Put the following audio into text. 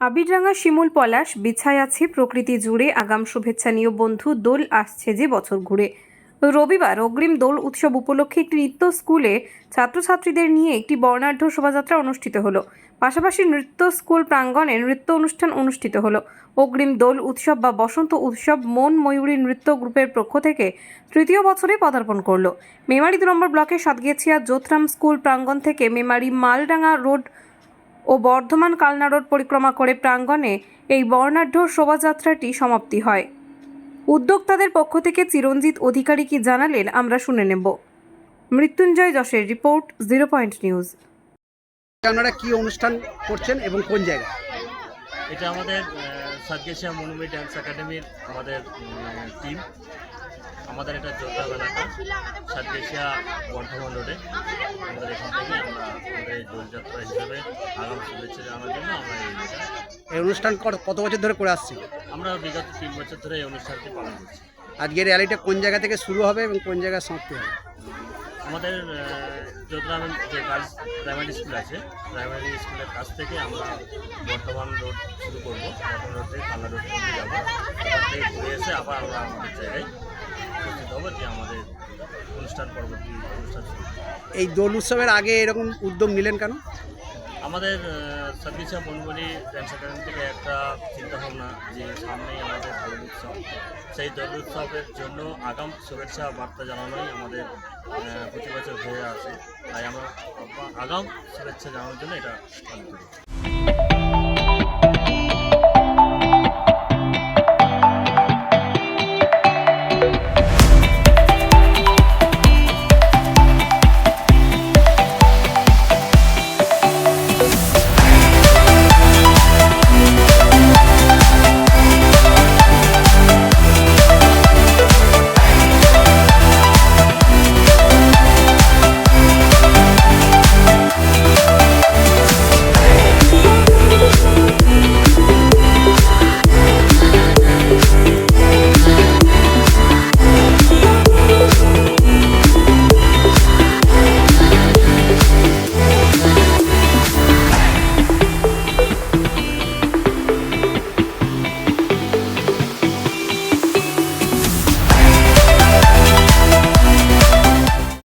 আবিররাঙা শিমুল পলাশ বিছায় আছে প্রকৃতি জুড়ে আগাম শুভেচ্ছা নিয়ে বন্ধু, দোল আসছে যে বছর ঘুরে। রবিবার অগ্রিম দোল উৎসব উপলক্ষে একটি নৃত্য স্কুলে ছাত্রছাত্রীদের নিয়ে একটি বর্ণাঢ্য শোভাযাত্রা অনুষ্ঠিত হলো। পাশাপাশি নৃত্য স্কুল প্রাঙ্গণে নৃত্য অনুষ্ঠান অনুষ্ঠিত হলো। অগ্রিম দোল উৎসব বা বসন্ত উৎসব মন ময়ূরী নৃত্য গ্রুপের পক্ষ থেকে তৃতীয় বছরে পদার্পণ করল। মেমারি দু নম্বর ব্লকের সাতগেছিয়া যোথরাম স্কুল প্রাঙ্গণ থেকে মেমারি মালডাঙ্গা রোড ও বর্ধমান কালনা রোড পরিক্রমা করে প্রাঙ্গণে এই বর্ণাঢ্য শোভাযাত্রাটি সমাপ্তি হয়। উদ্যোক্তাদের পক্ষ থেকে চিরঞ্জিত অধিকারী কি জানালেন আমরা শুনে নেব। মৃত্যুঞ্জয় যশের রিপোর্ট জিরো পয়েন্ট নিউজ। আপনারা কি অনুষ্ঠান করছেন এবং কোন জায়গায়? এটা আমাদের সাতগেছিয়া মনুমি ড্যান্স একাডেমির আমাদের টিম আমাদের এটা যোদ্ধা এলাকা সাতগেছিয়া বর্ধমান রোডে। আমাদের এখান থেকে আমরা আমাদের দোলযাত্রা হিসেবে আগাম শুভেচ্ছা জানানোর জন্য আমরা এই এই অনুষ্ঠান কত- কত বছর ধরে করে আসছি? আমরা বিগত তিন বছর ধরে এই অনুষ্ঠানটি পালন করছি। আজকের র্যালিটা কোন জায়গা থেকে শুরু হবে এবং কোন জায়গায় সমাপ্তি হবে? আমাদের যোধরামের যে গার্লস প্রাইমারি স্কুল আছে প্রাইমারি স্কুলের কাছ থেকে আমরা বর্ধমান রোড শুরু করব। বর্ধমান রোড থেকে কালা রোড পর্যন্ত যাব। ঘুরে এসে আবার আমরা আমাদের জায়গায় উপস্থিত হব যে আমাদের অনুষ্ঠান পরবর্তী অনুষ্ঠান শুরু। এই দোল উৎসবের আগে এরকম উদ্যোগ নিলেন কেন? আমাদের সার্ভিসা বনবলি ড্যান্স একাডেমি থেকে একটা চিন্তাভাবনা যে সামনেই আমাদের দোল উৎসব। সেই দোল উৎসবের জন্য আগাম শুভেচ্ছা বার্তা জানানোই আমাদের প্রতি বছর হয়ে আসে। তাই আমরা আগাম শুভেচ্ছা জানানোর জন্য এটা